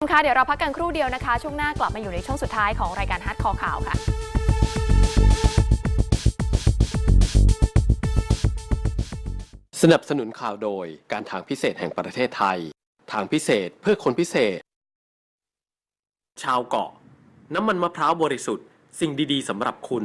ค่ะเดี๋ยวเราพักกันครู่เดียวนะคะ ช่วงหน้ากลับมาอยู่ในช่วงสุดท้ายของรายการฮัทคอข่าวค่ะสนับสนุนข่าวโดยการทางพิเศษแห่งประเทศไทย ทางพิเศษเพื่อคนพิเศษ ชาวเกาะ น้ำมันมะพร้าวบริสุทธิ์ สิ่งดีๆสำหรับคุณ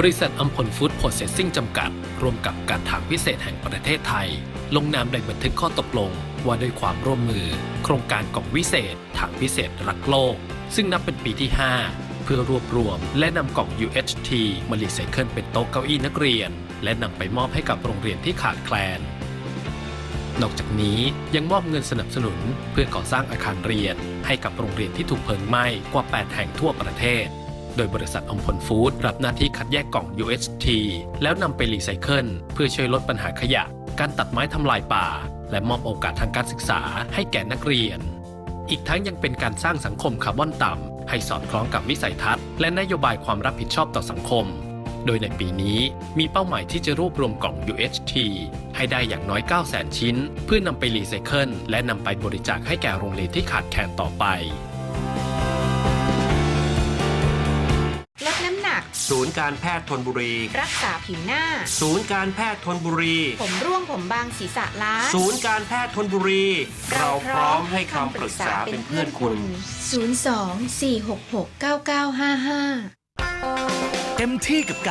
บริษัทอัมพลฟู้ดโปรเซสซิ่งจำกัด ร่วมกับการทางพิเศษแห่งประเทศไทย ลงนามในบันทึกข้อตกลง ว่าด้วยความร่วมมือ โครงการกล่องวิเศษ ทางพิเศษรักโลก ซึ่งนับเป็นปีที่ 5 เพื่อรวบรวม และนำกล่อง UHT มารีไซเคิลเป็นโต๊ะเก้าอี้นักเรียน และนำไปมอบให้กับโรงเรียนที่ขาดแคลน นอกจากนี้ยังมอบเงินสนับสนุน เพื่อก่อสร้างอาคารเรียน ให้กับโรงเรียนที่ถูกเพลิงไหม้กว่า 8 แห่งทั่วประเทศ โดยบริษัทอมพลฟู้ดรับหน้าที่คัดแยกกล่อง UHT แล้วนำไปรีไซเคิลเพื่อช่วยลดปัญหาขยะ การตัดไม้ทำลายป่า และมอบโอกาสทางการศึกษาให้แก่นักเรียน อีกทั้งยังเป็นการสร้างสังคมคาร์บอนต่ำให้สอดคล้องกับวิสัยทัศน์ และนโยบายความรับผิดชอบต่อสังคม โดยในปีนี้มีเป้าหมายที่จะรวบรวมกล่อง UHT ให้ได้อย่างน้อย 9 0 0 0 0 0 ชิ้น เพื่อนำไปรีไซเคิลและนำไปบริจาคให้แก่โรงเรียนที่ขาดแคลนต่อไป ศูนย์การแพทย์ทนบุรี รักษาผิวหน้า ศูนย์การแพทย์ทนบุรี ผมร่วงผมบางศีรษะล้านศูนย์การแพทย์ทนบุรี เราพร้อมให้คำปรึกษาเป็นเพื่อนคุณ 02 466 9955 เต็มที่กับการ